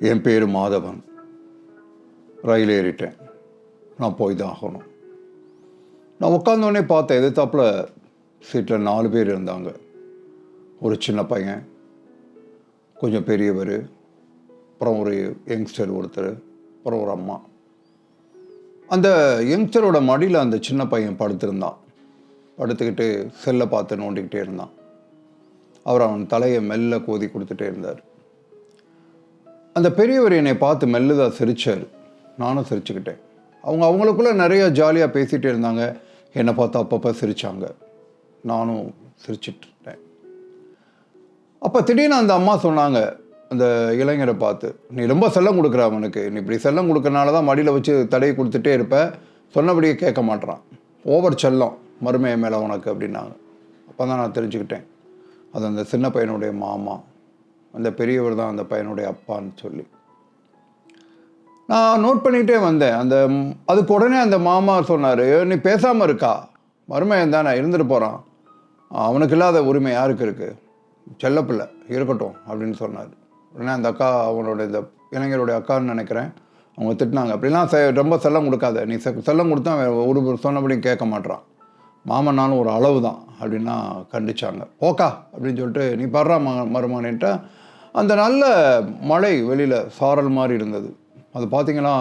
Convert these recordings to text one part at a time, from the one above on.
என் பேர் மாதவன். ரயில் ஏறிட்டேன். நான் போய் தான் ஆகணும். நான் உட்காந்தோடனே பார்த்தேன் எதிர்த்தாப்புல சீட்டில் நாலு பேர் இருந்தாங்க. ஒரு சின்ன பையன் கொஞ்சம் பெரியவர் அப்புறம் ஒரு யங்ஸ்டர் ஒருத்தர் அப்புறம் ஒரு அம்மா. அந்த யங்ஸ்டரோட மடியில் அந்த சின்ன பையன் படுத்திருந்தான். படுத்துக்கிட்டு செல்லை பார்த்து நோண்டிக்கிட்டே இருந்தான். அவர் அவன் தலையை மெல்ல கோதி கொடுத்துட்டே இருந்தார். அந்த பெரியவர் என்னை பார்த்து மெல்லுதாக சிரித்தார் நானும் சிரிச்சுக்கிட்டேன். அவங்க அவங்களுக்குள்ளே நிறைய ஜாலியாக பேசிகிட்டே இருந்தாங்க. என்னை பார்த்து அப்பப்போ சிரித்தாங்க நானும் சிரிச்சிட்ருந்தேன் அப்போ திடீர்னு அந்த அம்மா சொன்னாங்க அந்த இளைஞரை பார்த்து நீ ரொம்ப செல்லம் கொடுக்குற அவனுக்கு. நீ இப்படி செல்லம் கொடுக்கறனால தான் மடியில் வச்சு தடையை கொடுத்துட்டே இருப்ப. சொன்னபடியே கேட்க மாட்றான். ஓவர் செல்லம். மருமையை மேலே உனக்கு அப்படின்னாங்க. அப்போ தான் நான் தெரிஞ்சுக்கிட்டேன். அது அந்த சின்ன பையனுடைய மாமா. அந்த பெரியவர் தான் அந்த பையனுடைய அப்பான்னு சொல்லி. நான் நோட் பண்ணிகிட்டே வந்தேன். அந்த அதுக்கு உடனே அந்த மாமா சொன்னார் நீ பேசாமல் இருக்கா? மருமையன் தானே இருந்துட்டு போகிறான் அவனுக்கு இல்லாத உரிமை யாருக்கு இருக்குது செல்லப்பிள்ளை இருக்கட்டும் அப்படின்னு சொன்னார். உடனே அந்த அக்கா அவனோட இந்த இளைஞருடைய அக்கான்னு நினைக்கிறேன். அவங்க திட்டினாங்க. அப்படிலாம் செ ரொம்ப செல்லம் கொடுக்காத. நீ செ- செல்லம் கொடுத்தா ஒரு சொன்னபடியும் கேட்க மாட்றான். மாமன்னாலும் ஒரு அளவு தான் அப்படின்னா கண்டிச்சாங்க. போக்கா அப்படின்னு சொல்லிட்டு நீ படுறா ம மருமானின்ட்டு அந்த நல்ல மழை வெளியில் சாரல் மாதிரி இருந்தது. அது பார்த்தீங்கன்னா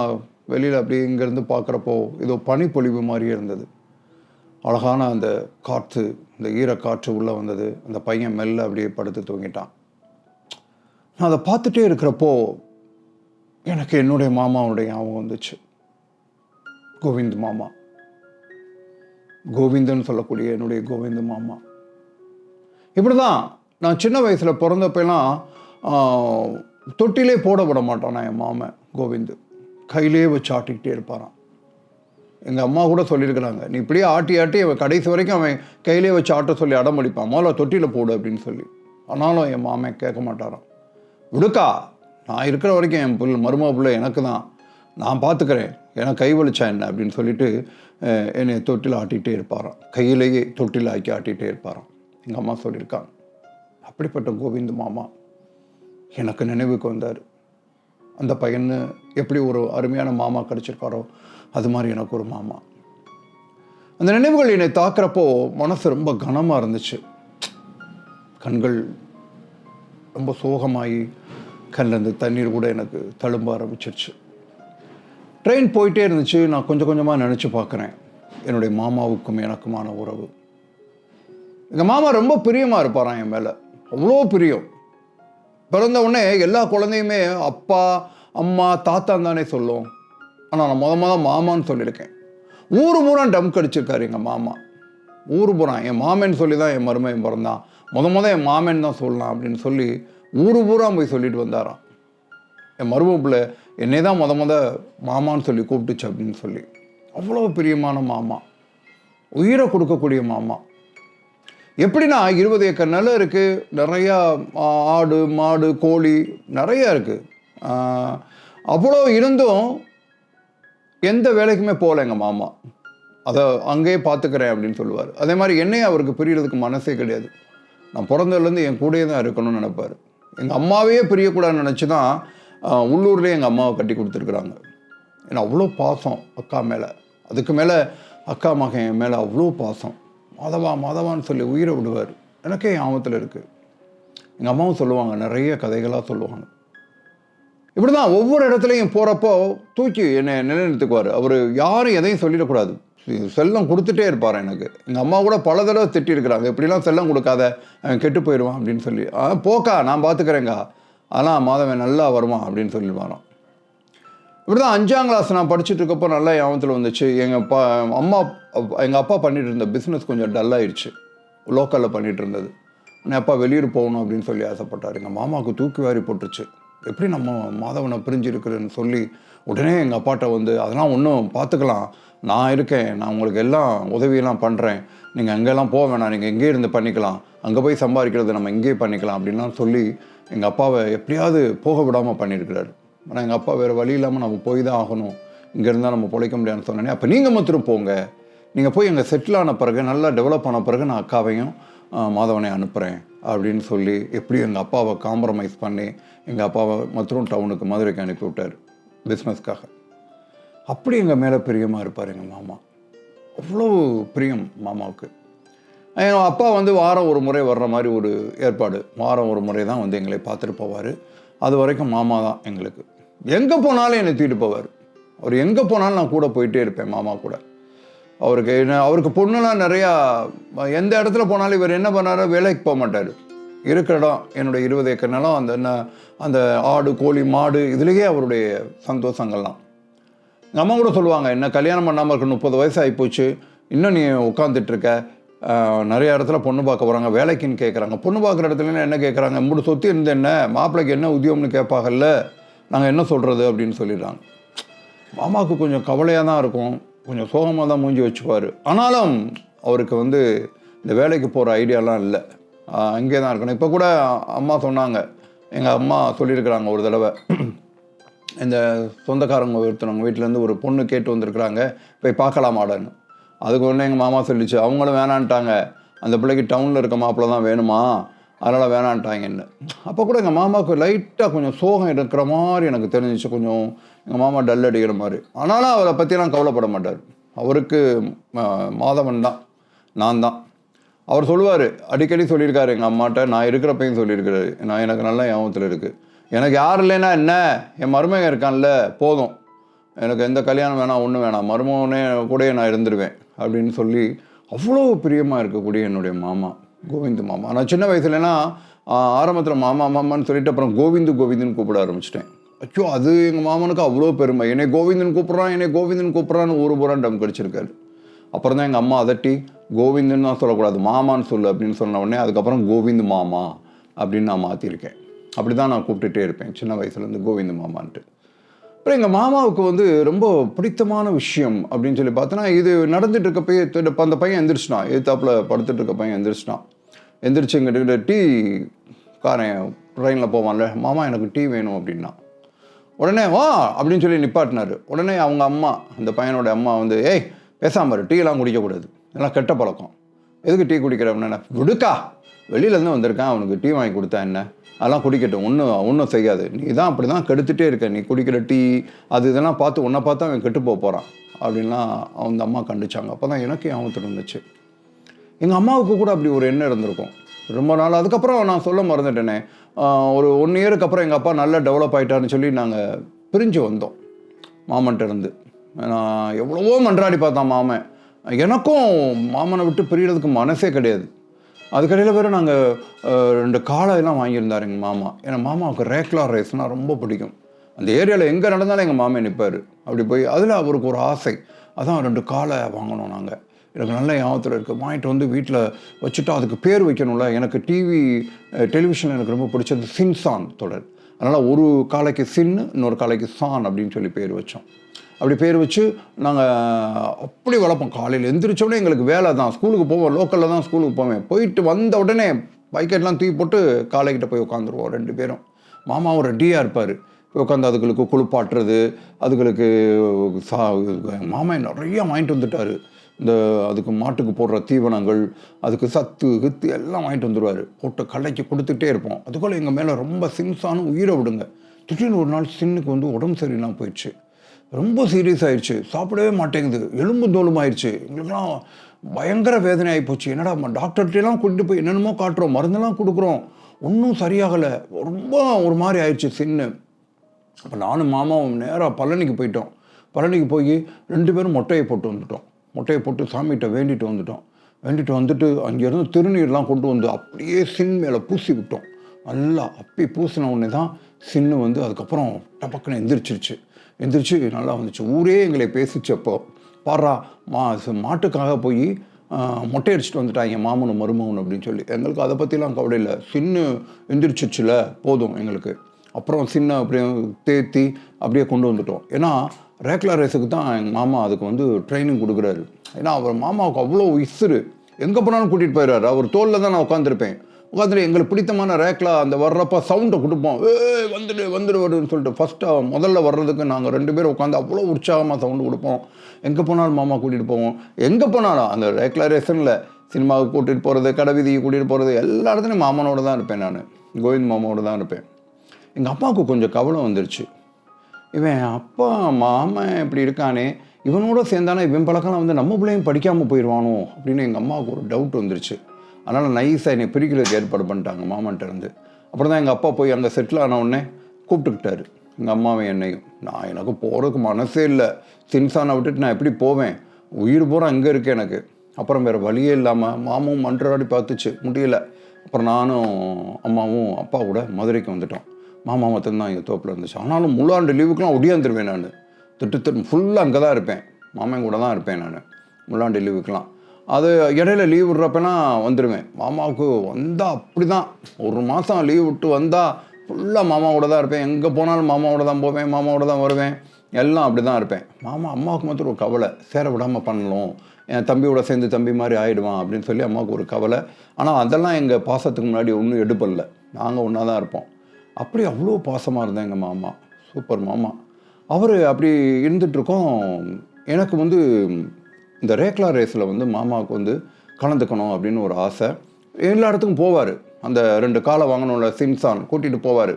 வெளியில் அப்படி இங்கேருந்து பார்க்குறப்போ ஏதோ பனிப்பொழிவு மாதிரியே இருந்தது. அழகான அந்த காற்று இந்த ஈரக்காற்று உள்ளே வந்தது. அந்த பையன் மெல்ல அப்படியே படுத்து தூங்கிட்டான். நான் அதை பார்த்துட்டே இருக்கிறப்போ எனக்கு என்னுடைய மாமாவுடைய ஞாபகம் வந்துச்சு. கோவிந்த் மாமா. கோவிந்தன் சொல்லக்கூடிய என்னுடைய கோவிந்த் மாமா. இப்படி தான் நான் சின்ன வயசில் பிறந்தப்பெல்லாம் தொட்டிலே போட விட மாட்டானா என் மாமன் கோவிந்து? கையிலே வச்சு ஆட்டிக்கிட்டே இருப்பாரான் எங்கள் அம்மா கூட சொல்லியிருக்கிறாங்க. நீ இப்படியே ஆட்டி ஆட்டி அவன் கடைசி வரைக்கும் அவன் கையிலே வச்சு ஆட்ட சொல்லி அடம் அடிப்பான் முதல்ல தொட்டியில் போடு அப்படின்னு சொல்லி. ஆனாலும் என் மாமன் கேட்க மாட்டாராம். விடுக்கா நான் இருக்கிற வரைக்கும் என் புல் மருமக பிள்ளை எனக்கு தான். நான் பார்த்துக்கிறேன். எனக்கு கை வலிச்சா என்ன அப்படின்னு சொல்லிட்டு என்னை தொட்டில் ஆட்டிகிட்டே இருப்பாராம். கையிலேயே தொட்டில் ஆக்கி ஆட்டிகிட்டே இருப்பாராம். எங்கள் அம்மா சொல்லியிருக்காங்க. அப்படிப்பட்ட கோவிந்த் மாமா. எனக்கு நினைவுக்கு வந்தார். அந்த பையன்னு எப்படி ஒரு அருமையான மாமா கிடச்சிருக்காரோ அது மாதிரி எனக்கு ஒரு மாமா. அந்த நினைவுகள் என்னை தாக்குறப்போ மனசு ரொம்ப கனமாக இருந்துச்சு. கண்கள் ரொம்ப சோகமாகி கண்ணிலேருந்து தண்ணீர் கூட எனக்கு தழும்ப ஆரம்பிச்சிருச்சு. ட்ரெயின் போயிட்டே இருந்துச்சு. நான் கொஞ்சம் கொஞ்சமாக நினச்சி பார்க்குறேன் என்னுடைய மாமாவுக்கும் எனக்குமான உறவு. எங்கள் மாமா ரொம்ப பிரியமாக இருப்பாரான் என் மேலே. அவ்வளோ பிரியம். பிறந்த உடனே எல்லா குழந்தையுமே அப்பா அம்மா தாத்தான் தானே சொல்லும். ஆனால் நான் மொதல் மொதல் மாமான்னு சொல்லியிருக்கேன். ஊர் பூரா டம் கடிச்சிருக்காரு எங்கள் மாமா. ஊர் பூரா. என் மாமன் சொல்லி தான் என் மருமையன் பிறந்தான். முத முத என் மாமன் தான் சொல்லலாம் அப்படின்னு சொல்லி ஊர் பூரா போய் சொல்லிட்டு வந்தாராம். என் மருமக பிள்ளை என்னை தான் முத முத மாமான்னு சொல்லி கூப்பிட்டுச்சு அப்படின்னு சொல்லி. அவ்வளோ பிரியமான மாமா. உயிரை கொடுக்கக்கூடிய மாமா. எப்படின்னா இருபது ஏக்கர் நிலம் இருக்குது நிறையா ஆடு மாடு கோழி நிறையா இருக்குது அவ்வளோ இருந்தும் எந்த வேலைக்குமே போகல எங்கள் மாமா. அதை அங்கேயே பார்த்துக்கிறேன் அப்படின்னு சொல்லுவார். அதே மாதிரி என்னையும் அவருக்கு பிரியறதுக்கு மனசே கிடையாது. நான் பிறந்ததுலேருந்து என் கூடயே தான் இருக்கணும்னு நினப்பார். எங்கள் அம்மாவையே பிரியக்கூடாதுன்னு நினச்சி தான் உள்ளூர்லேயே எங்கள் அம்மாவை கட்டி கொடுத்துருக்குறாங்க. ஏன்னா அவ்வளோ பாசம் அக்கா மேலே. அதுக்கு மேலே அக்கா மகன் என் மேலே அவ்வளோ பாசம். மாதவா மாதவான்னு சொல்லி உயிரை விடுவார். எனக்கே ஞாபகத்தில் இருக்குது எங்கள் அம்மாவும் சொல்லுவாங்க நிறைய கதைகளாக சொல்லுவாங்க. இப்படி தான் ஒவ்வொரு இடத்துலையும் போகிறப்போ தூக்கி என்னை நிலைநிறுத்துக்குவார். அவர் யாரும் எதையும் சொல்லிடக்கூடாது. செல்லம் கொடுத்துட்டே இருப்பார் எனக்கு. எங்கள் அம்மா கூட பல தடவை திட்டிருக்கிறாங்க இப்படிலாம் செல்லம் கொடுக்காத அவன் கெட்டு போயிடுவான் அப்படின்னு சொல்லி. ஆ போக்கா நான் பார்த்துக்கிறேங்க ஆனால் மாதவன் நல்லா வருவான் அப்படின்னு சொல்லிடுவாராம். இப்படி தான் அஞ்சாம் கிளாஸ் நான் படிச்சுட்டு இருக்கப்போ நல்லா ஞாபகத்தில் வந்துச்சு. எங்கள் அப்பா அம்மா எங்கள் அப்பா பண்ணிகிட்டு இருந்த பிஸ்னஸ் கொஞ்சம் டல்லாயிடுச்சு லோக்கலில் பண்ணிகிட்டு இருந்தது என் அப்பா வெளியூர் போகணும் அப்படின்னு சொல்லி ஆசைப்பட்டார். எங்கள் மாமாவுக்கு தூக்கி வாரி போட்டுருச்சு. எப்படி நம்ம மாதவனை பிரிஞ்சு இருக்கிறேன்னு சொல்லி உடனே எங்கள் அப்பாட்ட வந்து அதெல்லாம் ஒன்றும் பார்த்துக்கலாம் நான் இருக்கேன். நான் உங்களுக்கு எல்லாம் உதவியெல்லாம் பண்ணுறேன் நீங்கள் அங்கெல்லாம் போக வேணாம். நீங்கள் இங்கேயே இருந்து பண்ணிக்கலாம். அங்கே போய் சம்பாதிக்கிறது நம்ம இங்கேயே பண்ணிக்கலாம் அப்படின்லாம் சொல்லி எங்கள் அப்பாவை எப்படியாவது போக விடாமல் பண்ணியிருக்கிறாரு. ஆனால் எங்கள் அப்பா வேறு வழி இல்லாமல் நம்ம போய் தான் ஆகணும். இங்கே இருந்தால் நம்ம பிழைக்க முடியாதுன்னு சொன்னேனே. அப்போ நீங்கள் மாத்திரம் போங்க. நீங்கள் போய் எங்கள் செட்டில் ஆன பிறகு நல்லா டெவலப் ஆன பிறகு நான் அக்காவையும் மாதவனை அனுப்புகிறேன் அப்படின்னு சொல்லி எப்படியும் எங்கள் அப்பாவை காம்ப்ரமைஸ் பண்ணி எங்கள் அப்பாவை மற்றும் டவுனுக்கு மதுரைக்கு அனுப்பி விட்டார் பிஸ்னஸ்க்காக அப்படி எங்கள் மேலே பிரியமாக இருப்பார் எங்கள் மாமா. அவ்வளோ பிரியம் மாமாவுக்கு. எங்கள் அப்பா வந்து வாரம் ஒரு முறை வர்ற மாதிரி ஒரு ஏற்பாடு. வாரம் ஒரு முறை தான் வந்து எங்களை பார்த்துட்டு போவார். அது வரைக்கும் மாமா தான் எங்களுக்கு. எங்கே போனாலும் என்னை தூக்கிட்டு போவார். அவர் எங்கே போனாலும் நான் கூட போயிட்டே இருப்பேன் மாமா கூட. அவருக்கு என்ன அவருக்கு பொண்ணுலாம் நிறையா எந்த இடத்துல போனாலும் இவர் என்ன பண்ணாரோ வேலைக்கு போக மாட்டார். இருக்கிற இடம் என்னுடைய இருபது ஏக்கர் நிலம் அந்த என்ன அந்த ஆடு கோழி மாடு இதுலேயே அவருடைய சந்தோஷங்கள்லாம். எங்கள் அம்மா கூட சொல்லுவாங்க என்ன கல்யாணம் பண்ணாமல் இருக்க முப்பது வயசு ஆகிப்போச்சு இன்னும் நீ உட்காந்துட்டு இருக்க. நிறைய இடத்துல பொண்ணு பார்க்க போகிறாங்க வேலைக்குன்னு கேட்குறாங்க பொண்ணு பார்க்குற இடத்துல என்ன கேட்குறாங்க மூணு சொத்து இருந்து என்ன? மாப்பிள்ளைக்கு என்ன உத்தியோகம்னு கேட்பாங்கல்ல? நாங்கள் என்ன சொல்கிறது அப்படின்னு சொல்லிடுறாங்க. மாமாவுக்கு கொஞ்சம் கவலையாக தான் இருக்கும். கொஞ்சம் சோகமாக தான் மூஞ்சி வச்சுப்பார் ஆனாலும் அவருக்கு வந்து இந்த வேலைக்கு போகிற ஐடியாலாம் இல்லை. அங்கே தான் இருக்கணும். இப்போ கூட அம்மா சொன்னாங்க. எங்கள் அம்மா சொல்லியிருக்கிறாங்க ஒரு தடவை. இந்த சொந்தக்காரங்க ஒருத்தனவங்க வீட்டிலேருந்து ஒரு பொண்ணு கேட்டு வந்திருக்கிறாங்க. போய் பார்க்கலாமாடான்னு அதுக்கு ஒன்று எங்கள் மாமா சொல்லிச்சு. அவங்களும் வேணான்ட்டாங்க. அந்த பிள்ளைக்கு டவுனில் இருக்க மாப்பிள்ள தான் வேணுமா? அதனால் வேணான்ட்டாங்கன்னு அப்போ கூட எங்கள் மாமாவுக்கு லைட்டாக கொஞ்சம் சோகம் இருக்கிற மாதிரி எனக்கு தெரிஞ்சிச்சு கொஞ்சம். எங்கள் மாமா டல் அடிக்கிற மாதிரி. ஆனாலும் அவரை பற்றிலாம் கவலைப்பட மாட்டார். அவருக்கு மாதவன் தான். நான் தான். அவர் சொல்லுவார் அடிக்கடி சொல்லியிருக்காரு எங்கள் அம்மாட்ட நான் இருக்கிறப்பையும் சொல்லியிருக்காரு நான் எனக்கு நல்ல ஞாபகத்தில் இருக்குது எனக்கு யார் இல்லைன்னா என்ன? என் மருமகன் இருக்கான்ல போதும். எனக்கு எந்த கல்யாணம் வேணாம் ஒன்றும் வேணாம். மருமகனே கூடயே நான் இருந்துருவேன் அப்படின்னு சொல்லி அவ்வளோ பிரியமாக இருக்கக்கூடிய என்னுடைய மாமா. கோவிந்து மாமா. நான் சின்ன வயசுலனா ஆரம்பத்தில் மாமா மாமான்னு சொல்லிட்டு அப்புறம் கோவிந்து கோவிந்துன்னு கூப்பிட ஆரம்பிச்சிட்டேன். ஐயோ அது எங்கள் மாமனுக்கு அவ்வளோ பெருமை. என்னை கோவிந்தன் கூப்பிட்றான் என்னை கோவிந்தன் கூப்பிட்றான்னு ஒரு புறம் டம் கடிச்சிருக்காரு. அப்புறம் தான் எங்கள் அம்மா அதட்டி கோவிந்துன்னு தான் சொல்லக்கூடாது மாமான்னு சொல்லு அப்படின்னு சொன்ன உடனே அதுக்கப்புறம் கோவிந்து மாமா அப்படின்னு நான் மாற்றிருக்கேன் அப்படி தான் நான் கூப்பிட்டுட்டே இருப்பேன் சின்ன வயசுலேருந்து கோவிந்து மாமான்ட்டு. அப்புறம் எங்கள் மாமாவுக்கு வந்து ரொம்ப பிடித்தமான விஷயம் அப்படின்னு சொல்லி பார்த்தோன்னா இது நடந்துட்டு இருக்க பையன் அந்த பையன் எந்திரிச்சினான் எதிர்த்தாப்புல படுத்துட்டு இருக்க பையன் எந்திரிச்சினான் எந்திரிச்சு எங்கிட்ட டீ காரன் ட்ரெயினில் போவான்ல மாமா எனக்கு டீ வேணும் அப்படின்னா. உடனே வா அப்படின்னு சொல்லி நிப்பாட்டினார். உடனே அவங்க அம்மா அந்த பையனோட அம்மா வந்து ஏய் பேசாமல் டீலாம் குடிக்கக்கூடாது. இதெல்லாம் கெட்ட பழக்கம். எதுக்கு டீ குடிக்கிறவன விடுக்கா. வெளியிலேருந்து வந்திருக்கான் அவனுக்கு டீ வாங்கி கொடுத்தா என்ன? அதெல்லாம் குடிக்கட்டும். ஒன்றும் ஒன்றும் செய்யாது. நீ தான் அப்படி தான் கெடுத்துட்டே இருக்க. நீ குடிக்கிற டீ அது இதெல்லாம் பார்த்து உன்னை பார்த்து அவன் கெட்டு போக போகிறான் அப்படின்லாம் அவங்க அம்மா கண்டிச்சாங்க. அப்போ தான் எனக்கு ஆபத்து இருந்துச்சு எங்கள் அம்மாவுக்கு கூட அப்படி ஒரு எண்ணம் இருந்திருக்கும். ரொம்ப நாள் அதுக்கப்புறம் நான் சொல்ல மறந்துட்டேனே. ஒரு ஒன் இயருக்கு அப்புறம் எங்கள் அப்பா நல்லா டெவலப் ஆகிட்டாருன்னு சொல்லி நாங்கள் பிரிஞ்சு வந்தோம் மாமன்ட்ட இருந்து. நான் எவ்வளவோ மன்றாடி பார்த்தேன் மாமன். எனக்கும் மாமனை விட்டு பிரியறதுக்கு மனசே கிடையாது. அதுக்கடையில் வேறு நாங்கள் ரெண்டு காளை வாங்கியிருந்தார் எங்கள் மாமா. ஏன்னா மாமாவுக்கு ரேக்லா ரேஸ்னால் ரொம்ப பிடிக்கும். அந்த ஏரியாவில் எங்கே நடந்தாலும் எங்கள் மாமன் நிற்பார் அப்படி போய் அதில் அவருக்கு ஒரு ஆசை. அதான் ரெண்டு காளை வாங்கினோம் நாங்கள் எனக்கு நல்ல ஞாபகத்தில் இருக்குது வாங்கிட்டு வந்து வீட்டில் வச்சுட்டு அதுக்கு பேர் வைக்கணும்ல. எனக்கு டிவி டெலிவிஷன் எனக்கு ரொம்ப பிடிச்சது சின்சான் தொடர். அதனால் ஒரு காலைக்கு சின் இன்னொரு காலைக்கு சான் அப்படின்னு சொல்லி பேர் வச்சோம். அப்படி பேர் வச்சு நாங்கள் அப்படி வளர்ப்போம். காலையில் எந்திரிச்சோடனே எங்களுக்கு வேலை தான். ஸ்கூலுக்கு போவோம். லோக்கலில் தான் ஸ்கூலுக்கு போவேன். போயிட்டு வந்த உடனே பைக்கெட்லாம் தூக்கி போட்டு காலைக்கிட்ட போய் உட்காந்துருவோம் ரெண்டு பேரும். மாமா ஒரு டீயாக இருப்பார். போய் உட்காந்து அதுகளுக்கு குளிப்பாட்டுறது அதுகளுக்கு சா மாமா நிறையா வாங்கிட்டு வந்துட்டார். இந்த அதுக்கு மாட்டுக்கு போடுற தீவனங்கள் அதுக்கு சத்து கித்து எல்லாம் வாங்கிட்டு வந்துடுவார் போட்டு கடைக்கு கொடுத்துட்டே இருப்போம். அதுபோல் எங்கள் மேலே ரொம்ப சின்ஸான உயிரை விடுங்க. திடீர்னு ஒரு நாள் சின்னுக்கு வந்து உடம்பு சரியில்லாமல் போயிடுச்சு. ரொம்ப சீரியஸ் ஆயிடுச்சு. சாப்பிடவே மாட்டேங்குது. எலும்பு தோலும் ஆயிடுச்சு. எங்களுக்கெல்லாம் பயங்கர வேதனை ஆகிப்போச்சு என்னடா டாக்டர்கிட்டலாம் கூட்டிட்டு போய் என்னென்னமோ காட்டுறோம். மருந்தெல்லாம் கொடுக்குறோம். ஒன்றும் சரியாகலை. ரொம்ப ஒரு மாதிரி ஆயிடுச்சு சின்னு. அப்போ நானும் மாமாவும் நேராக பழனிக்கு போயிட்டோம். பழனிக்கு போய் ரெண்டு பேரும் மொட்டையை போட்டு வந்துட்டோம். மொட்டையை போட்டு சாமிகிட்ட வேண்டிட்டு வந்துட்டோம். வேண்டிட்டு வந்துட்டு அங்கேருந்து திருநீர்லாம் கொண்டு வந்து அப்படியே சின் மேலே பூசி விட்டோம். நல்லா அப்பி பூசின உடனே தான் சின்னு வந்து அதுக்கப்புறம் டபக்குன்னு எந்திரிச்சிருச்சு. எந்திரிச்சு நல்லா வந்துச்சு. ஊரே எங்களை பேசிச்சு அப்போ பாரா மா மாட்டுக்காக போய் மொட்டை அடிச்சுட்டு வந்துட்டாங்க மாமனும் மருமகன் அப்படின்னு சொல்லி. எங்களுக்கு அதை பற்றிலாம் கவலை இல்லை. சின்னு எந்திரிச்சிச்சுல போதும் எங்களுக்கு. அப்புறம் சின்ன அப்படியே தேத்தி அப்படியே கொண்டு வந்துட்டோம். ஏன்னா ரேக்லா ரேஸுக்கு தான் எங்கள் மாமா அதுக்கு வந்து ட்ரைனிங் கொடுக்குறாரு. ஏன்னா அவர் மாமாவுக்கு அவ்வளோ இசுறு எங்கே போனாலும் கூட்டிகிட்டு போயிடுறாரு. அவர் தோலில் தான் நான் உட்காந்துருப்பேன் உட்காந்துட்டு எங்களுக்கு பிடித்தமான ரேக்லா அந்த வர்றப்ப சவுண்டை கொடுப்போம். ஏ வந்துடு வந்துடு வருதுன்னு சொல்லிட்டு ஃபஸ்ட்டாக முதல்ல வர்றதுக்கு நாங்கள் ரெண்டு பேரும் உட்காந்து அவ்வளோ உற்சாகமாக சவுண்டு கொடுப்போம். எங்கே போனாலும் மாமா கூட்டிகிட்டு போவோம். எங்கே போனாலும் அந்த ரேக்லா ரேஷனில் சினிமாவுக்கு கூட்டிகிட்டு போகிறது கடை கூட்டிகிட்டு போகிறது எல்லா இடத்துலையும் மாமனோடு தான் இருப்பேன் நான். கோவிந்த் மாமாவோட தான் இருப்பேன். எங்கள் அப்பாவுக்கு கொஞ்சம் கவலை வந்துருச்சு. இவன் அப்பா மாமன் இப்படி இருக்கானே இவனோட சேர்ந்தானே இவன் பழக்கம் வந்து நம்ம பிள்ளையும் படிக்காமல் போயிடுவானோ அப்படின்னு எங்கள் அம்மாவுக்கு ஒரு டவுட் வந்துருச்சு. அதனால் நைஸாக என்னை பிரிக்கிறதுக்கு ஏற்பாடு பண்ணிட்டாங்க மாமன்ட்ட இருந்து. அப்புறம் தான் எங்கள் அப்பா போய் அங்கே செட்டில் ஆன உடனே கூப்பிட்டுக்கிட்டாரு. எங்கள் அம்மாவை என்னையும் நான் எனக்கு போகிறதுக்கு மனசே இல்லை. சின்சானை விட்டுட்டு நான் எப்படி போவேன்? உயிர் பூரா அங்கே இருக்கு எனக்கு. அப்புறம் வேறு வழியே இல்லாமல் மாமும் மன்றாடி பார்த்துச்சு முடியல. அப்புறம் நானும் அம்மாவும் அப்பா கூட மதுரைக்கு வந்துட்டோம். மாமா மட்டும்தான் எங்கள் தோப்பில் இருந்துச்சு. ஆனாலும் முழாண்டு லீவுக்குலாம் ஒடியாந்துருவேன் நான். திட்டு திட்டு ஃபுல்லாக அங்கே தான் இருப்பேன் மாமன் கூட தான் இருப்பேன் நான். முள்ளாண்டு லீவுக்கெலாம் அது இடையில லீவ் விடுறப்பெல்லாம் வந்துடுவேன் மாமாவுக்கு வந்தால் அப்படி தான் ஒரு மாதம் லீவ் விட்டு வந்தால் ஃபுல்லாக மாமாவோட தான் இருப்பேன். எங்கே போனாலும் மாமாவோட தான் போவேன் மாமாவோட தான் வருவேன். எல்லாம் அப்படி தான் இருப்பேன். மாமா அம்மாவுக்கு மாத்திரம் ஒரு கவலை. சேர விடாமல் பண்ணணும். என் தம்பியோட சேர்ந்து தம்பி மாதிரி ஆகிடுவான் அப்படின்னு சொல்லி அம்மாவுக்கு ஒரு கவலை. ஆனால் அதெல்லாம் எங்கள் பாசத்துக்கு முன்னாடி ஒன்றும் எடுப்படல நாங்கள் ஒன்றா தான் இருப்போம். அப்படி அவ்வளோ பாசமாக இருந்தேன் எங்கள் மாமா. சூப்பர் மாமா. அவர் அப்படி இருந்துகிட்ருக்கோம் எனக்கு வந்து இந்த ரேக்லா ரேஸில் வந்து மாமாவுக்கு வந்து கலந்துக்கணும் அப்படின்னு ஒரு ஆசை. எல்லா இடத்துக்கும் போவார். அந்த ரெண்டு காலை வாங்கணும்ல சிம்சான் கூட்டிகிட்டு போவார்.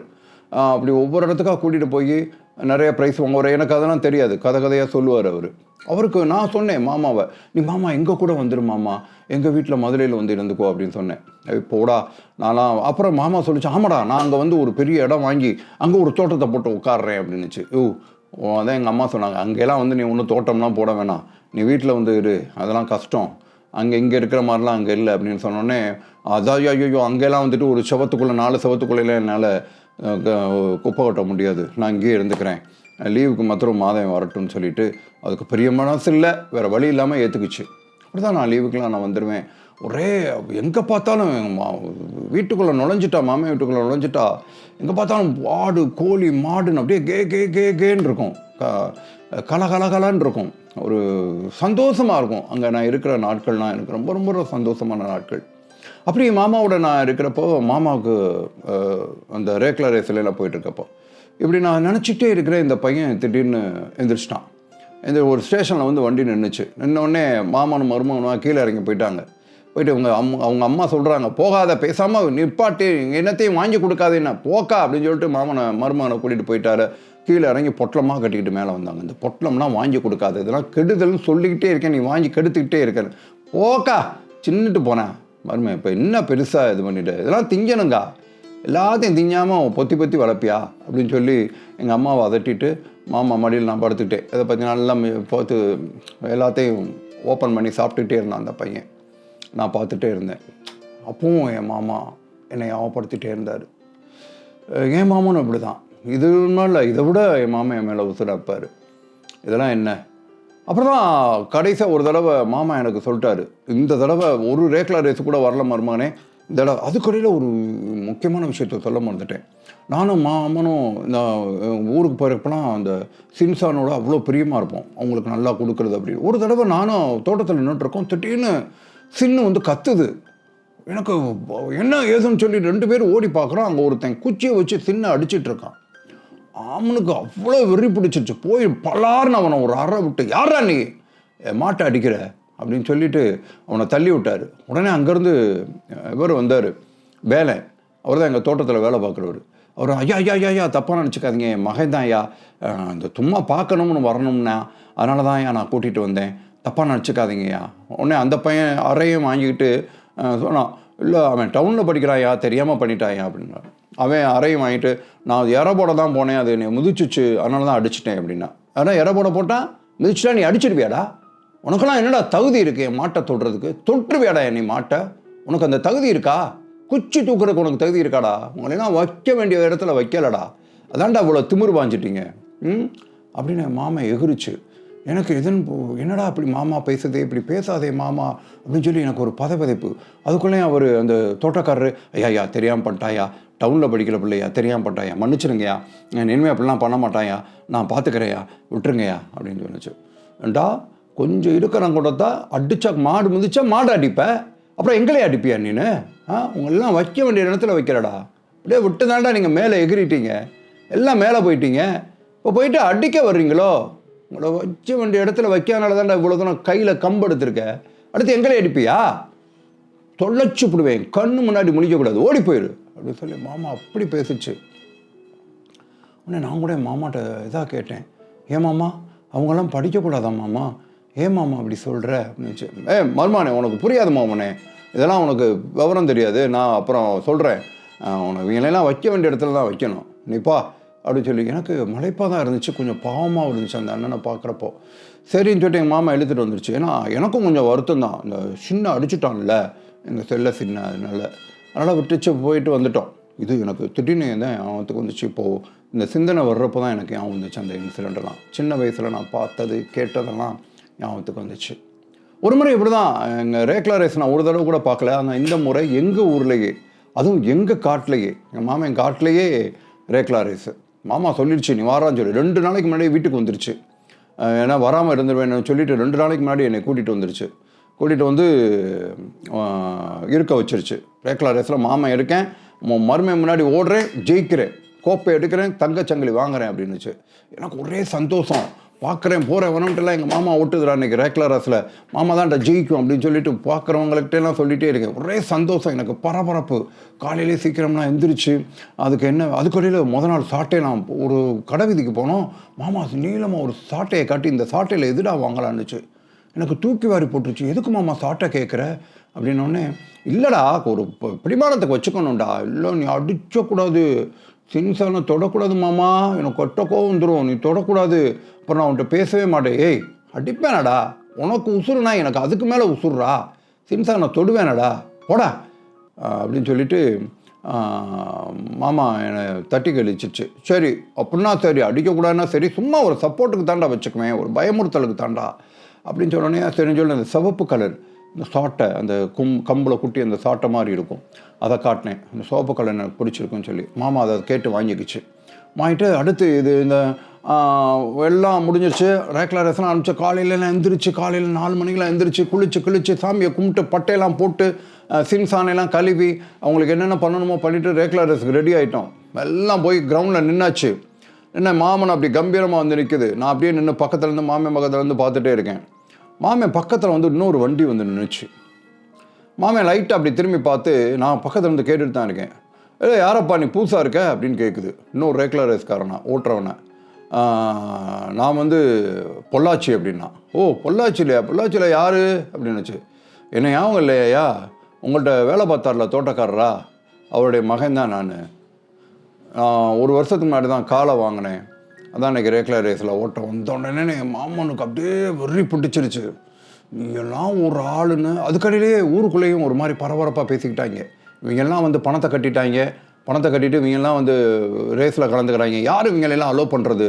அப்படி ஒவ்வொரு இடத்துக்காக கூட்டிகிட்டு போய் நிறைய ப்ரைஸ் வாங்குவார். எனக்கு அதெல்லாம் தெரியாது. கதை கதையாக சொல்லுவார் அவர். அவருக்கு நான் சொன்னேன் மாமாவை நீ மாமா எங்கள் கூட வந்துரு மாமா. எங்கள் வீட்டில் மதுரையில் வந்து இருந்துக்கோ அப்படின்னு சொன்னேன். போடா. நான்லாம் அப்புறம் மாமா சொல்லிச்சு ஆமாடா நான் அங்கே வந்து ஒரு பெரிய இடம் வாங்கி அங்கே ஒரு தோட்டத்தை போட்டு உட்காடுறேன் அப்படின்னுச்சு. ஓ ஓ, அதான் எங்கள் அம்மா சொன்னாங்க. அங்கெல்லாம் வந்து நீ ஒன்றும் தோட்டம்லாம் போட வேணாம். நீ வீட்டில் வந்து இரு. அதெல்லாம் கஷ்டம். அங்கே இங்கே இருக்கிற மாதிரிலாம் அங்கே இல்லை அப்படின்னு சொன்னோடனே அதான் ஐயோ அங்கெல்லாம் வந்துட்டு ஒரு செவத்துக்குள்ளே நாலு செவத்துக்குள்ளே என்னால் குப்பை கொட்ட முடியாது. நான் இங்கேயே இருந்துக்கிறேன். லீவுக்கு மாத்திரம் மாதம் வரட்டும்னு சொல்லிட்டு அதுக்கு பெரிய மனசு இல்லை வேறு வழி இல்லாமல் ஏற்றுக்குச்சு அப்படி தான் நான் லீவுக்கெலாம் நான் வந்துடுவேன் ஒரே எங்கே பார்த்தாலும் மா வீட்டுக்குள்ளே நுழைஞ்சிட்டா மாமன் வீட்டுக்குள்ளே நுழைஞ்சிட்டா எங்கே பார்த்தாலும் ஆடு கோழி மாடுன்னு அப்படியே கே கே கே கேன்னு இருக்கும். க- கல இருக்கும். ஒரு சந்தோஷமாக இருக்கும். அங்கே நான் இருக்கிற நாட்கள்லாம் எனக்கு ரொம்ப ரொம்ப சந்தோஷமான நாட்கள். அப்படி மாமாவோட நான் இருக்கிறப்போ மாமாவுக்கு அந்த ரேக்லா ரேஸ்லாம் போயிட்டுருக்கப்போ இப்படி நான் நினச்சிட்டே இருக்கிறேன் இந்த பையன் திடீர்னு எந்திரிச்சிட்டான். இந்த ஒரு ஸ்டேஷனில் வந்து வண்டி நின்றுச்சு நின்னோடனே மாமனும் மருமகனும் கீழே இறங்கி போயிட்டாங்க. போயிட்டு அவங்க அம்மா அவங்க அம்மா சொல்கிறாங்க போகாத பேசாமல் நிப்பாட்டி என்னத்தையும் வாங்கி கொடுக்காதேன்னா போக்கா அப்படின்னு சொல்லிட்டு மாமனை மருமகனை கூட்டிகிட்டு போயிட்டாரு. கீழே இறங்கி பொட்டலமாக கட்டிக்கிட்டு மேலே வந்தாங்க. இந்த பொட்டலம்லாம் வாங்கி கொடுக்காது இதெல்லாம் கெடுதல்னு சொல்லிக்கிட்டே இருக்கேன் நீ வாங்கி கெடுத்துக்கிட்டே இருக்கேன் போக்கா சின்னுட்டு போனேன். மருமை இப்போ என்ன பெருசாக இது பண்ணிட்டு? இதெல்லாம் திங்கணுங்கா. எல்லாத்தையும் திங்காமல் பொத்தி பொத்தி வளர்ப்பியா? அப்படின்னு சொல்லி எங்கள் அம்மாவை அதட்டிட்டு மாமா மடியில் நான் படுத்துக்கிட்டேன். இதை பற்றி நல்லா பார்த்து எல்லாத்தையும் ஓப்பன் பண்ணி சாப்பிட்டுட்டே இருந்தான் அந்த பையன். நான் பார்த்துட்டே இருந்தேன். அப்பவும் என் மாமா என்னை ஞாபகப்படுத்திட்டே இருந்தார். என் மாமனும் அப்படி தான் இது இல்லை இதை விட என் மாமா என் மேலே உசுராப்பார் இதெல்லாம் என்ன? அப்புறம் தான் கடைசியாக ஒரு தடவை மாமா எனக்கு சொல்லிட்டாரு இந்த தடவை ஒரு ரேக்லா ரேஸ் கூட வரல மருமகனே இந்த தடவை அதுக்கடையில் ஒரு முக்கியமான விஷயத்த சொல்ல மறந்துட்டேன். நானும் மாமனும் இந்த ஊருக்கு போகிறப்பலாம் அந்த சின்சானோட அவ்வளோ பிரியமாக இருப்போம். அவங்களுக்கு நல்லா கொடுக்குறது அப்படின்னு. ஒரு தடவை நானும் தோட்டத்தில் நின்றுட்டுருக்கோம் திடீர்னு சின்னு வந்து கத்துது. எனக்கு என்ன ஏதுன்னு சொல்லி ரெண்டு பேரும் ஓடி பார்க்குறோம் அங்கே ஒருத்தன் குச்சியை வச்சு சின்ன அடிச்சிட்டு இருக்கான். அவனுக்கு அவ்வளோ வெறி பிடிச்சிருச்சு. போய் பலார்னு அவனை ஒரு அறை விட்டு யாரா நீ? மாட்டை அடிக்கிற? அப்படின்னு சொல்லிட்டு அவனை தள்ளி விட்டார். உடனே அங்கேருந்து இவர் வந்தார். வேலை. அவர் தான் எங்கள் தோட்டத்தில் வேலை பார்க்குறவர். அவர் ஐயா ஐயா ஐயா ஐயா தப்பாக நினச்சிக்காதீங்க. என் மகன் தான் ஐயா. இந்த சும்மா பார்க்கணும்னு வரணும்னா அதனால தான் ஐயா நான் கூட்டிகிட்டு வந்தேன். தப்பாக நினச்சிக்காதீங்கய்யா உடனே அந்த பையன் அறையும் வாங்கிக்கிட்டு சொன்னான் இல்லை அவன் டவுனில் படிக்கிறாயா தெரியாமல் பண்ணிட்டாயா அப்படின்னா அவன் அறையும் வாங்கிட்டு நான் எரை போட தான் போனேன் அது என்னை முதிச்சிச்சு அதனால தான் அடிச்சிட்டேன் அப்படின்னா. ஆனால் எற போட போட்டால் மிதிச்சிட்டா நீ அடிச்சிடுவியாடா உனக்கெல்லாம் என்னடா தகுதி இருக்கு என் மாட்டை தொடுறதுக்கு? தொற்றுவியாடா நீ மாட்டை? உனக்கு அந்த தகுதி இருக்கா? குச்சி தூக்குறதுக்கு உனக்கு தகுதி இருக்காடா? உங்களெல்லாம் வைக்க வேண்டிய இடத்துல வைக்கலடா. அதான்டா இவ்வளோ திமிர் வாஞ்சிட்டீங்க ம்? அப்படின்னு மாமா எகிரிச்சு. எனக்கு எதுன்னு போ- என்னடா இப்படி மாமா பேசுதே இப்படி பேசாதே மாமா அப்படின்னு சொல்லி எனக்கு ஒரு பதப்பதைப்பு அதுக்குள்ளேயும் அவர் அந்த தோட்டக்காரரு ஐயா ஐயா தெரியாமல் பண்ணிட்டாயா? டவுனில் படிக்கிற பிள்ளையா தெரியாமல் பட்டாயா? மன்னிச்சிருங்கய்யா. நான் இனிமேல் அப்படிலாம் பண்ண மாட்டாயா நான் பார்த்துக்கிறேயா விட்டுருங்கயா அப்படின்னு சொன்னுச்சு. ஏண்டா கொஞ்சம் இருக்கிறவங்க தான் அடித்தா மாடு முதிச்சா மாடு அடிப்பேன் அப்புறம் எங்களே அடிப்பியா நீனு? ஆ உங்களெல்லாம் வைக்க வேண்டிய இடத்துல வைக்கிறடா அப்படியே விட்டு தாண்டா நீங்கள் மேலே எகிரிட்டீங்க. எல்லாம் மேலே போயிட்டீங்க. இப்போ போயிட்டு அடிக்க வர்றீங்களோ? உங்களை வைக்க வேண்டிய இடத்துல வைக்காதனால தான்டா இவ்வளோ தூரம் கையில் கம்பு எடுத்திருக்க. அடுத்து எங்களே அடிப்பியா? தொலைச்சு விடுவேன். கண்ணு முன்னாடி முழிக்கக்கூடாது ஓடி போயிடு அப்படின்னு சொல்லி மாமா அப்படி பேசிச்சு. உடனே நான் கூட என் மாமாட்ட இதாக கேட்டேன். ஏன் மாமா அவங்களாம் படிக்கக்கூடாதா மாமா? ஏன் மாமா அப்படி சொல்கிற அப்படின்னு ஏ மர்மானே உனக்கு புரியாது மாமனே. இதெல்லாம் உனக்கு விவரம் தெரியாது. நான் அப்புறம் சொல்கிறேன் உனக்கு இவங்களெல்லாம் வைக்க வேண்டிய இடத்துல தான் வைக்கணும். நீப்பா அப்படின்னு சொல்லி எனக்கு மலைப்பாக தான் இருந்துச்சு. கொஞ்சம் பாவமாக இருந்துச்சு அந்த அண்ணனை பார்க்குறப்போ சரின்னு சொல்லிட்டு எங்கள் மாமா எழுத்துட்டு வந்துருச்சு. ஏன்னா எனக்கும் கொஞ்சம் வருத்தம் தான். இந்த சின்ன அடிச்சுட்டான்ல. இந்த செல்ல சின்ன அதனால. அதனால் விட்டுச்சு போயிட்டு வந்துட்டோம். இது எனக்கு திடீர்னு தான் ஞாபகத்துக்கு வந்துச்சு. இப்போது இந்த சிந்தனை வர்றப்போ தான் எனக்கு ஞாபகம் வந்துச்சு அந்த இன்சிடெண்ட்டெல்லாம் சின்ன வயசில் நான் பார்த்தது கேட்டதெல்லாம் ஞாபகத்துக்கு வந்துச்சு. ஒரு முறை இப்படி தான் எங்கள் ரேக்லா ரேஸ் நான் ஒரு தடவை கூட பார்க்கல. ஆனால் இந்த முறை எங்கள் ஊர்லேயே அதுவும் எங்கள் காட்டிலேயே எங்கள் மாமா எங்கள் காட்டிலேயே ரேக்லா ரேஸு மாமா சொல்லிடுச்சு நீ வாரான்னு சொல்லி. ரெண்டு நாளைக்கு முன்னாடியே வீட்டுக்கு வந்துருச்சு. ஏன்னா வராமல் இருந்துருவேன் சொல்லிட்டு ரெண்டு நாளைக்கு முன்னாடி என்னை கூட்டிகிட்டு வந்துருச்சு. கூட்டிகிட்டு வந்து இருக்க வச்சிருச்சு. ரேக்லா ரேஸில் மாமா இருக்கேன் மருமை முன்னாடி ஓடுறேன் ஜெயிக்கிறேன் கோப்பை எடுக்கிறேன் தங்கச்சங்கிலி வாங்குறேன் அப்படின்னுச்சு. எனக்கு ஒரே சந்தோஷம். பார்க்குறேன் போகிறேன் வரணுன்ட்டுலாம் எங்கள் மாமா ஓட்டுதுடா இன்றைக்கி ரேக்லா ரேஸில். மாமா தான்டா ஜெயிக்கும் அப்படின்னு சொல்லிட்டு பார்க்குறவங்கள்ட்டெல்லாம் சொல்லிகிட்டே இருக்கேன். ஒரே சந்தோஷம் எனக்கு பரபரப்பு. காலையிலே சீக்கிரம்னா எந்திரிச்சு அதுக்கு என்ன அதுக்கடையில் முத நாள் சாட்டை நான் ஒரு கடை வீதிக்கு போனோம். மாமா நீளமாக ஒரு சாட்டையை காட்டி இந்த சாட்டையில் எதுடா வாங்கலான்னுச்சு எனக்கு தூக்கி வாரி போட்டுருச்சு. எதுக்கு மாமா சாட்டை கேட்குற அப்படின்னோடனே இல்லைடா ஒரு பிடிமானத்துக்கு வச்சுக்கணும்டா. இல்லை நீ அடிச்சக்கூடாது. சின்சனை தொடக்கூடாது மாமா. எனக்கு கொட்ட வந்துடும் நீ தொடக்கூடாது. அப்புறம் நான் உன்கிட்ட பேசவே மாட்டேன். ஏய் அடிப்பேனடா. உனக்கு உசுறுனா எனக்கு அதுக்கு மேலே உசுறுறா சின்சானை தொடுவேனடா. போடா. அப்படின்னு சொல்லிட்டு மாமா என்னை தட்டி கழிச்சிச்சு. சரி அப்படின்னா சரி அடிக்கக்கூடாதுன்னா சரி சும்மா ஒரு சப்போர்ட்டுக்கு தாண்டா வச்சுக்குவேன். ஒரு பயமுறுத்தலுக்கு தாண்டா அப்படின்னு சொன்னோடனே சரின்னு அந்த சிவப்பு கலர் இந்த சாட்டை அந்த கும் கம்பில் குட்டி அந்த சாட்டை மாதிரி இருக்கும். அதை காட்டினேன். அந்த சிவப்பு கலர் எனக்கு பிடிச்சிருக்குன்னு சொல்லி. மாமா அதை கேட்டு வாங்கிக்கிச்சு. வாங்கிட்டு அடுத்து இது இந்த எல்லாம் முடிஞ்சிருச்சு. ரேக்லா ரேஸ்லாம் ஆரம்பிச்சு காலையிலலாம் எந்திரிச்சு காலையில் நாலு மணிக்கெலாம் எந்திரிச்சு குளிச்சு குளிச்சு சாமியை கும்பிட்டு பட்டையெல்லாம் போட்டு அஹ், சின்சானையெல்லாம் கழுவி அவங்களுக்கு என்னென்ன பண்ணணுமோ பண்ணிவிட்டு ரேக்லா ரேஸுக்கு ரெடி ஆகிட்டோம் எல்லாம் போய் கிரவுண்டில் நின்னாச்சு. என்ன மாமன் அப்படி கம்பீரமாக வந்து நிற்குது நான் அப்படியே நின்று பக்கத்துலேருந்து மாமன் பக்கத்துலேருந்து பார்த்துட்டே இருக்கேன். மாமன் பக்கத்தில் வந்து இன்னொரு வண்டி வந்து நின்றுச்சு மாமன் லைட்டாக அப்படி திரும்பி பார்த்து நான் பக்கத்தில் இருந்து கேட்டுட்டு தான் இருக்கேன். இல்லை யாரப்பா நீ புதுசாக இருக்க? அப்படின்னு கேட்குது இன்னொரு ரேக்லர் ரேஸ்காரனா ஓட்டுறவனை. நான் வந்து பொள்ளாச்சி அப்படின்னா. ஓ பொள்ளாச்சி இல்லையா பொள்ளாச்சியில் யார்? அப்படின்னுச்சு. என்ன ஞாபகம் இல்லையா உங்கள்கிட்ட வேலை பார்த்தார்ல தோட்டக்காரரா? அவருடைய மகன் தான் நான். ஒரு வருஷத்துக்கு முன்னாடி தான் காலை வாங்கினேன். அதான் இன்றைக்கி ரேக்லா ரேஸில் ஓட்ட வந்த உடனே என் மாமனுக்கு அப்படியே வெறி பிடிச்சிருச்சு. நீ எல்லாம் ஒரு ஆளுன்னு அதுக்கடையிலேயே ஊருக்குள்ளேயும் ஒரு மாதிரி பரபரப்பாக பேசிக்கிட்டாங்க. இவங்கெல்லாம் வந்து பணத்தை கட்டிட்டாங்க. பணத்தை கட்டிட்டு இவங்கெல்லாம் வந்து ரேஸில் கலந்துக்கிறாங்க. யார் இவங்களெல்லாம் அலோவ் பண்ணுறது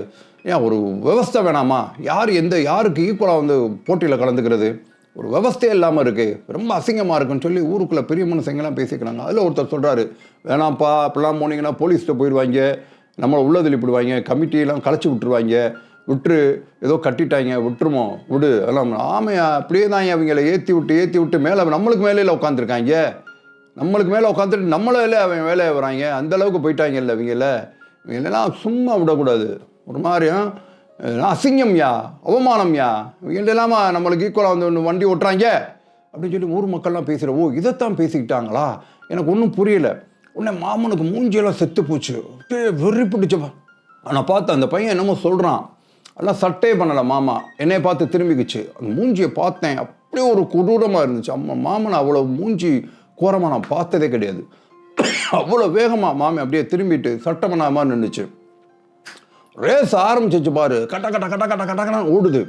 ஏன் ஒரு விவஸ்தை வேணாமா? யார் எந்த யாருக்கு ஈக்குவலாக வந்து போட்டியில் கலந்துக்கிறது? ஒரு விவஸ்தையே இல்லாமல் இருக்குது ரொம்ப அசிங்கமாக இருக்குன்னு சொல்லி ஊருக்குள்ளே பெரிய மனுஷங்கெல்லாம் பேசிக்கிறாங்க. அதில் ஒருத்தர் சொல்கிறாரு வேணாம்ப்பா அப்படிலாம் போனீங்கன்னா போலீஸ்கிட்ட போயிடுவாங்க நம்மளை உள்ள தள்ளிப்பிடுவாங்க கமிட்டியெல்லாம் கலைச்சி விட்டுருவாங்க விட்டுரு ஏதோ கட்டிட்டாங்க விட்டுருமோ? விடு. அதெல்லாம் ஆமையா அப்படியே தான் அவங்கள ஏற்றி விட்டு ஏற்றி விட்டு மேலே நம்மளுக்கு மேலே உட்காந்துருக்காங்க நம்மளுக்கு மேலே உட்காந்துட்டு நம்மளால அவன் வேலையை வராங்க அந்த அளவுக்கு போயிட்டாங்கல்ல இவங்கள. இவங்களெல்லாம் சும்மா விடக்கூடாது. ஒரு மாதிரியும் அசிங்கம் அசிங்கம்யா அவமானம்யா யா இல்லாமல் நம்மளுக்கு ஈக்குவலாக வந்து ஒன்று வண்டி ஓட்டுறாங்க? அப்படின்னு சொல்லி ஊர் மக்கள்லாம் பேசுகிற ஓ இதைத்தான் பேசிக்கிட்டாங்களா? எனக்கு ஒன்றும் புரியலை. உன்னை மாமனுக்கு மூஞ்சியெல்லாம் செத்து போச்சு. அப்படியே வெறி பிடிச்சப்ப நான் பார்த்தேன் அந்த பையன் என்னமோ சொல்கிறான் எல்லாம் சட்டே பண்ணலை மாமா. என்னையை பார்த்து திரும்பிக்குச்சு. அந்த மூஞ்சியை பார்த்தேன். அப்படியே ஒரு கொடூரமாக இருந்துச்சு. அம்மா மாமனை அவ்வளோ மூஞ்சி கோரமாக நான் பார்த்ததே கிடையாது. அவ்வளோ வேகமாக மாமி அப்படியே திரும்பிட்டு சட்டம் மாதிரி நின்றுச்சு ரேஸ் ஆரம்பிச்சிச்சு பாரு. கட்ட கட்ட கட்ட கட்ட கட்டக்கடா ஓடுது.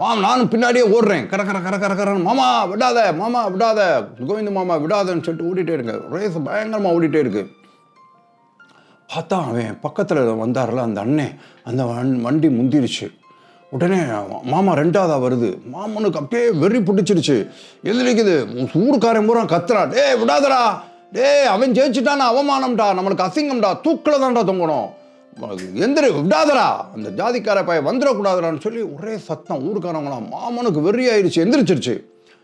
மாம் நானும் பின்னாடியே ஓடுறேன். கர கர கர கர கரன்னு மாமா விடாத மாமா விடாத கோவிந்த மாமா விடாதன்னு சொல்லிட்டு ஓடிட்டே இருங்க ரேஸ் பயங்கரமாக ஓடிட்டே இருக்கு. பார்த்தா அவன் பக்கத்தில் வந்தார்ல அந்த அண்ணன் அந்த வண்டி முந்திருச்சு. உடனே மாமா ரெண்டாவதாக வருது. மாமனுக்கு அப்படியே வெறி பிடிச்சிருச்சு. எதிரிக்குது ஊருக்காரன் பூரா கத்துறா. டே விடாதடா. டேய் அவன் ஜெயிச்சுட்டானா அவமானம்டா. நம்மளுக்கு அசிங்கம்டா. தூக்கில் தான்டா தொங்கணும். எந்திரி விடாதரா அந்த ஜாதிக்கார பைய வந்துடக்கூடாதுடான்னு சொல்லி ஒரே சத்தம். ஊருக்காரவங்களாம் மாமனுக்கு வெறி ஆயிடுச்சு எந்திரிச்சிருச்சு.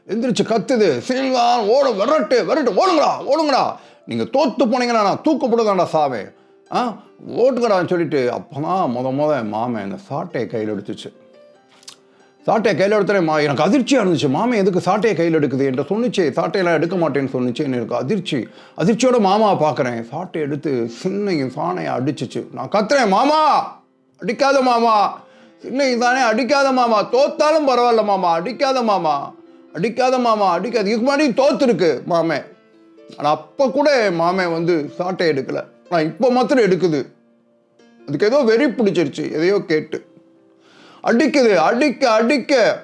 எந்திரிச்சு கத்துது சீங்கான் ஓட விரட்டு விரட்டு ஓடுங்கடா ஓடுங்கடா. நீங்கள் தோத்து போனீங்கன்னா நான் தூக்கப்பட்டுதான்டா சாவே ஆ? ஓட்டுங்கடான்னு சொல்லிட்டு அப்போ தான் முத முத மாமன் இந்த சாட்டையை கையில் எடுத்துச்சு. சாட்டையை கையில் எடுத்துறேன் மா எனக்கு அதிர்ச்சியாக இருந்துச்சு. மாமா எதுக்கு சாட்டையை கையில் எடுக்குது? என்று சொன்னிச்சு. சாட்டையெல்லாம் எடுக்க மாட்டேன்னு சொன்னிச்சு. எனக்கு அதிர்ச்சி. அதிர்ச்சியோட மாமாவை பார்க்குறேன். சாட்டை எடுத்து சின்னையும் சாணையை அடிச்சிச்சு. நான் கத்துறேன் மாமா! அடிக்காத மாமா! சின்னையும் தானே அடிக்காத மாமா! தோத்தாலும் பரவாயில்ல மாமா! அடிக்காத மாமா! அடிக்காத மாமா! அடிக்காது இதுக்கு முன்னாடி தோத்துருக்கு மாமே. ஆனால் அப்போ கூட மாமே வந்து சாட்டை எடுக்கலை. ஆனால் இப்போ மாத்திரம் எடுக்குது. அதுக்கு ஏதோ வெறி பிடிச்சிருச்சு. எதையோ கேட்டு. அடிக்குது அடிக்க அடிக்க.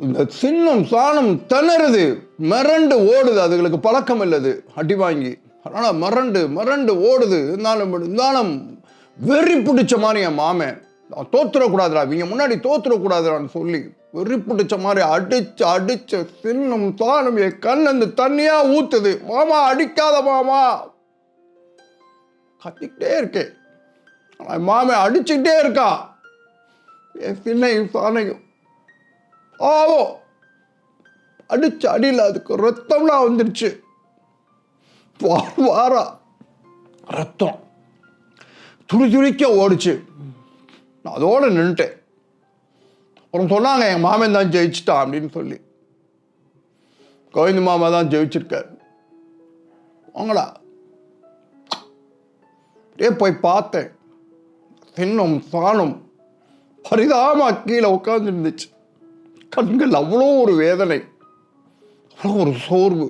இந்த சின்னம் சாணம் திணறுது. மிரண்டு ஓடுது அதுகளுக்கு பழக்கம் இல்லது. அடி வாங்கி. அதனால் மிரண்டு மிரண்டு ஓடுது. இருந்தாலும் இருந்தாலும் வெறி பிடிச்ச மாதிரி என் மாமன் தோத்துடக்கூடாதுடா. இவங்க முன்னாடி தோத்துடக்கூடாதுடான்னு சொல்லி வெறி பிடிச்ச மாதிரி அடிச்சு அடிச்ச சின்னம் சாணம் என் கண் அந்த தண்ணியா ஊத்துது. மாமா அடிக்காத மாமா. கத்திக்கிட்டே இருக்கேன். மாமன் அடிச்சுக்கிட்டே இருக்கா. என் சின்னையும் சாணையும் ஆவோ அடிச்சு அடியில் அதுக்கு ரத்தம்லாம் வந்துடுச்சு வாரா. ரத்தம். துடி துடிக்க ஓடுச்சு. நான் அதோட நின்றுட்டேன் அப்புறம் சொன்னாங்க என் மாமன் தான் ஜெயிச்சிட்டான் அப்படின்னு சொல்லி. கோவிந்த மாமா தான் ஜெயிச்சிருக்காரு. அவங்களா அப்படியே போய் பார்த்தேன். சின்னம் சாணம் பரிதாபமா கீழே உட்காந்துருந்துச்சு கண்கள் அவ்வளோ ஒரு வேதனை அவ்வளோ ஒரு சோர்வு.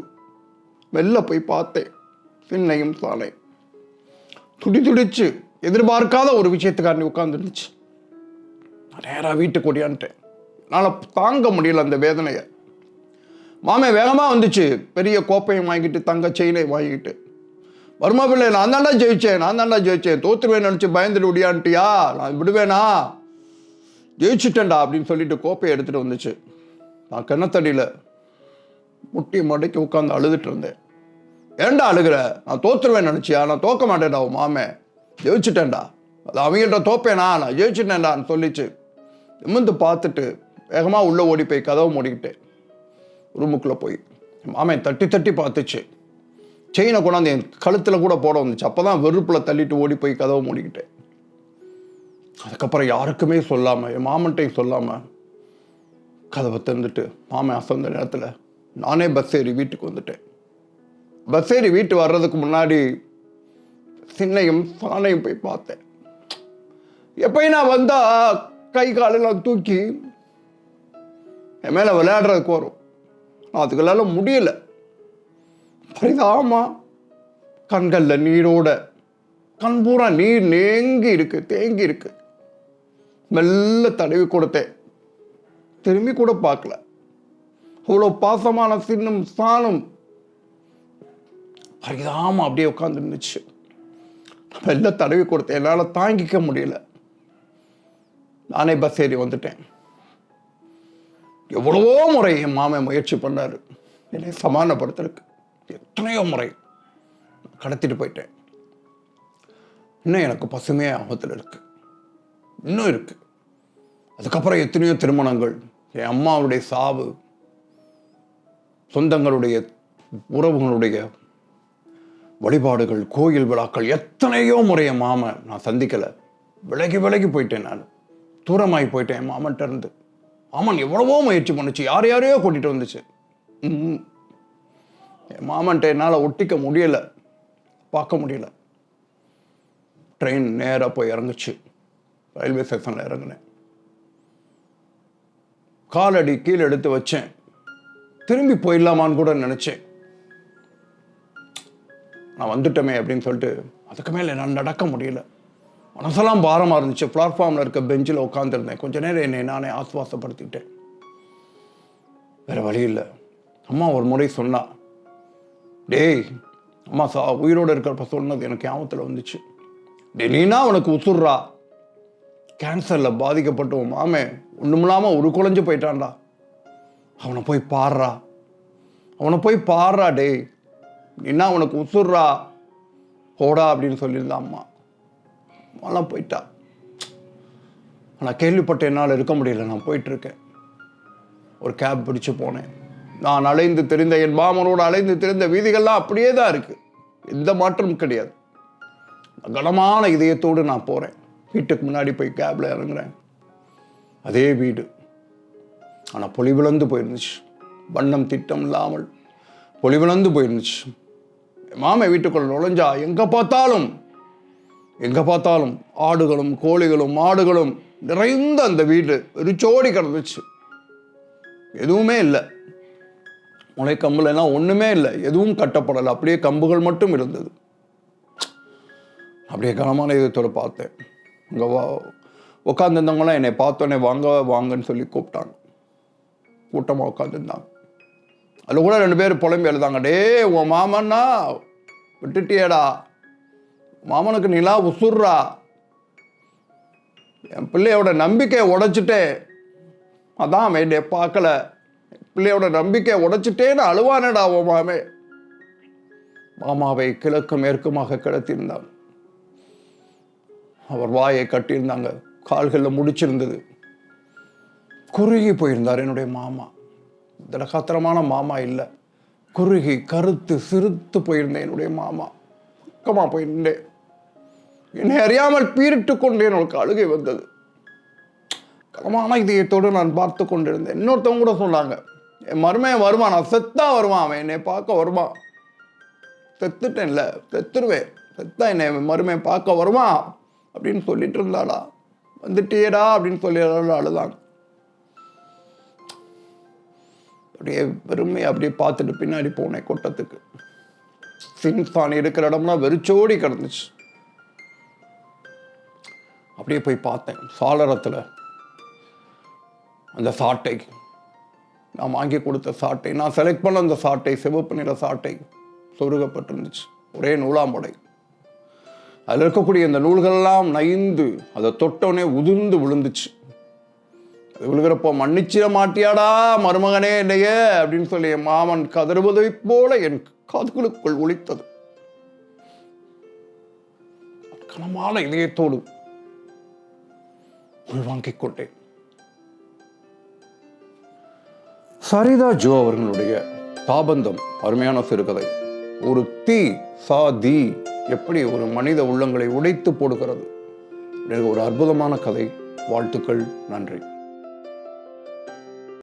வெளில போய் பார்த்தேன் சின்னையும் சாலை துடி துடிச்சு எதிர்பார்க்காத ஒரு விஷயத்துக்காண்டி உட்காந்துருந்துச்சு நேராக வீட்டுக்கு ஓடியான்ட்டேன் என்னால் தாங்க முடியல அந்த வேதனையை. மாமே வேகமாக வந்துச்சு பெரிய கோப்பையும் வாங்கிட்டு தங்க செயினை வாங்கிட்டு. வருமா பிள்ளை நான் தாண்டா ஜெயிச்சேன் நான் தாண்டா ஜெயிச்சேன். தோத்துருவேன் நினச்சி பயந்துட்டு விடியான்ட்டியா நான் விடுவேனா? ஜெயிச்சிட்டேன்டா அப்படின்னு சொல்லிட்டு கோப்பையை எடுத்துட்டு வந்துச்சு. நான் கிணத்தடியில் முட்டி மடக்கி உட்காந்து அழுதுட்டு இருந்தேன். ஏன்டா அழுகிற? நான் தோத்துருவேன் நினச்சியா? நான் தோக்க மாட்டேன்டா உன் மாமே. ஜெயிச்சுட்டேன்டா. அது அவங்கள்ட்ட தோப்பேனா? நான் ஜெயிச்சிட்டேன்டான்னு சொல்லிச்சு. நிமிந்து பார்த்துட்டு வேகமாக உள்ளே ஓடி போய் கதவை மூடிக்கிட்டேன். ரூமுக்குள்ளே போய். மாமன் தட்டி தட்டி பார்த்துச்சு. செயினை கொண்டாந்து என் கழுத்தில் கூட போட வந்துச்சு. அப்போ தான் வெறுப்பில் தள்ளிட்டு ஓடி போய் கதவை மூடிக்கிட்டேன். அதுக்கப்புறம் யாருக்குமே சொல்லாமல் என் மாமன்ட்டையும் சொல்லாமல் கதவை திறந்துட்டு மாமன் அசந்த நேரத்தில் நானே பஸ் ஏறி வீட்டுக்கு வந்துட்டேன். பஸ் ஏறி வீட்டு வர்றதுக்கு முன்னாடி சின்னையும் சாணையும் போய் பார்த்தேன். எப்பயும் நான் வந்தால் கை காலெல்லாம் தூக்கி என் மேலே விளையாடுறதுக்கு வரும். அதுகளால் முடியல. பரிதாமா கண்களில் நீரோட கண்பூரா நீர் நேங்கி இருக்கு தேங்கி இருக்குது மெல்ல தடவி கொடுத்தேன். திரும்பி கூட பார்க்கல. அவ்வளோ பாசமான சின்னம் சாணம். பரிதாம அப்படியே உட்காந்து இருந்துச்சு மெல்ல தடவி கொடுத்தேன். என்னால் தாங்கிக்க முடியல. நானே பஸ் ஏறி வந்துட்டேன். எவ்வளவோ முறை என் மாமன் முயற்சி பண்ணாரு. என்னை சமாதானப்படுத்துறதுக்கு. எத்தனையோ முறை கடத்திட்டு போயிட்டேன். இன்னும் எனக்கு பசுமையாக ஆபத்தில் இருக்குது இன்னும் இருக்குது அதுக்கப்புறம் எத்தனையோ திருமணங்கள். என் அம்மாவுடைய சாவு சொந்தங்களுடைய உறவுகளுடைய வழிபாடுகள் கோயில் விழாக்கள் எத்தனையோ முறைய மாமன் நான் சந்திக்கலை. விலகி விலகி போயிட்டேன் நான். தூரமாகி போயிட்டேன் என் மாமன்ட்ட இருந்து. மாமன் எவ்வளவோ முயற்சி பண்ணுச்சு. யார் யாரையோ கூட்டிகிட்டு வந்துச்சு. ம் என் மாமன்ட்ட என்னால் ஒட்டிக்க முடியல. பார்க்க முடியல. ட்ரெயின் நேராக போய் இறங்குச்சு. ரயில்வே ஸ்டேஷனில் இறங்கினேன். காலடி கீழே எடுத்து வச்சேன். திரும்பி போயிடலாமான்னு கூட நினச்சேன். நான் வந்துட்டோமே அப்படின்னு சொல்லிட்டு அதுக்கு மேலே என்னால் நடக்க முடியல. மனசெல்லாம் பாரமாக இருந்துச்சு. பிளாட்ஃபார்மில் இருக்க பெஞ்சில் உட்காந்துருந்தேன் கொஞ்ச நேரம் என்னை நானே ஆஸ்வாசப்படுத்திக்கிட்டேன் வேறு வழி இல்லை. அம்மா ஒரு முறை சொன்னா டேய் அம்மா சா உயிரோடு இருக்கிறப்ப சொன்னது எனக்கு ஞாபகத்தில் வந்துச்சு. டெய்லினா நீனா அவனுக்கு உசுர்றா? கேன்சரில் பாதிக்கப்பட்ட உன் மாமே ஒன்றுமில்லாமல் ஒரு குழஞ்சு போயிட்டான்டா. அவனை போய் பாடுறா அவனை போய் பாடுறா டேய். என்ன அவனுக்கு உசுர்றா? போடா அப்படின்னு சொல்லியிருந்தா அம்மா. அம்மாலாம் போயிட்டா. நான் கேள்விப்பட்ட என்னால் இருக்க முடியல. நான் போயிட்டுருக்கேன். ஒரு கேப் பிடிச்சு போனேன். நான் அலைந்து தெரிந்த என் மாமனோடு அலைந்து தெரிந்த வீதிகள்லாம் அப்படியே தான் இருக்குது எந்த மாற்றமும் கிடையாது. கனமான இதயத்தோடு நான் போகிறேன் வீட்டுக்கு முன்னாடி போய் கேபில் இறங்குறேன். அதே வீடு. ஆனால் பொலிவிழந்து போயிருந்துச்சு. வண்ணம் திட்டம் இல்லாமல் பொலிவிழந்து போயிருந்துச்சு. என் மாமன் வீட்டுக்குள்ள நுழைஞ்சா எங்கே பார்த்தாலும் எங்கே பார்த்தாலும் ஆடுகளும் கோழிகளும் மாடுகளும் நிறைந்த அந்த வீடு வெறிச்சோடி கிடந்துச்சு. எதுவுமே இல்லை. முளைக்கம்புலாம் ஒன்றுமே இல்லை. எதுவும் கட்டப்படலை. அப்படியே கம்புகள் மட்டும் இருந்தது. அப்படியே கனமான இதயத்தோட பார்த்தேன். இங்கே வா உட்காந்துருந்தவங்களாம் என்னை பார்த்தோன்னே வாங்க வாங்கன்னு சொல்லி கூப்பிட்டாங்க. கூட்டமாக உட்காந்துருந்தாங்க அதில் கூட ரெண்டு பேர் புலம்பி எழுதாங்க டே உன் மாமன்னா விட்டுட்டியேடா. மாமனுக்கு நிலா உசுர்றா. என் பிள்ளையோட நம்பிக்கையை உடைச்சிட்டே அதான் அவன் என்னை பார்க்கல. பிள்ளையோட நம்பிக்கையை உடைச்சிட்டேன்னு அழுவானடா உன் மாமே. மாமாவை கிழக்கு மேற்குமாக கிடத்திருந்தாங்க அவர் வாயை கட்டியிருந்தாங்க. கால்களில் முடிச்சிருந்தது. குறுகி போயிருந்தார் என்னுடைய மாமா. திடகாத்திரமான மாமா இல்லை. குறுகி கருத்து சிறுத்து போயிருந்தேன் என்னுடைய மாமா. பக்கமாக போயிருந்தேன். என்னை அறியாமல் பீரிட்டு கொண்டே எனக்கு அழுகை வந்தது. களமான இதயத்தோடு நான் பார்த்து கொண்டிருந்தேன். இன்னொருத்தவங்க கூட சொன்னாங்க என் மருமையன் வருவான் நான் செத்தா வருவான் அவன் என்னை பார்க்க வருவான். செத்துட்டேன்ல செத்துருவேன். செத்தா என்னை மருமையை பார்க்க வருவான். அப்படின்னு சொல்லிட்டு இருந்தாளா? வந்துட்டியேடா அப்படின்னு சொல்லி எல்லாரும் அழுதாங்க. அப்படியே பெருமை அப்படியே பார்த்துட்டு பின்னாடி போனேன் கொட்டத்துக்கு. சின்சான் இருக்கிற இடம்லாம் வெறிச்சோடி கிடந்துச்சு. அப்படியே போய் பார்த்தேன். சாளரத்தில் அந்த சாட்டை. நான் வாங்கி கொடுத்த சாட்டை. நான் செலக்ட் பண்ண அந்த சாட்டை சிவப்பு நிற சாட்டை சொருகப்பட்டிருந்துச்சு. ஒரே நூலாம்படை. அதில் இருக்கக்கூடிய இந்த நூல்களெல்லாம் நைந்து அதை தொட்டோடனே உதிர்ந்து விழுந்துச்சு. அது விழுகிறப்போ மன்னிச்சிட மாட்டியாடா மருமகனே என்னையே அப்படின்னு சொல்லி என் மாமன் கதறுவதைப் போல என் காதுகளுக்குள் ஒழித்தது கனமான இதயத்தோடு உள்வாங்கிக் கொண்டேன். சரிதா ஜோ அவர்களுடைய தாபந்தம் அருமையான சிறுகதை. ஒரு தீ சா தி. எப்படி ஒரு மனித உள்ளங்களை உடைத்து போடுகிறது. ஒரு அற்புதமான கதை. வாழ்த்துக்கள். நன்றி.